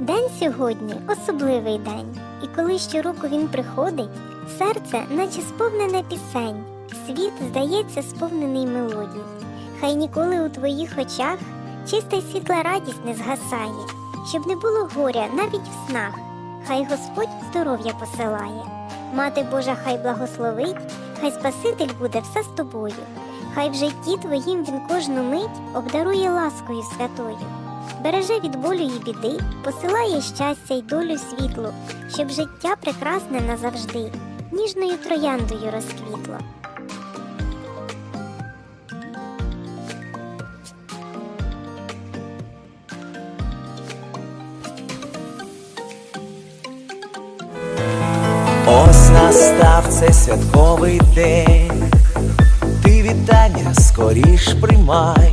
День сьогодні особливий день, і коли щороку він приходить, серце, наче сповнене пісень, світ здається сповнений мелодій. Хай ніколи у твоїх очах чиста й світла радість не згасає, щоб не було горя навіть в снах. Хай Господь здоров'я посилає. Мати Божа, хай благословить, хай Спаситель буде все з тобою. Хай в житті твоїм він кожну мить обдарує ласкою святою береже від болю і біди, посилає щастя й долю світлу, щоб життя прекрасне назавжди, ніжною трояндою розквітло. Ось настав цей святковий день, ти вітання скоріш приймай,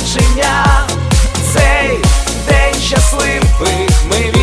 народження, цей день щасливий, ми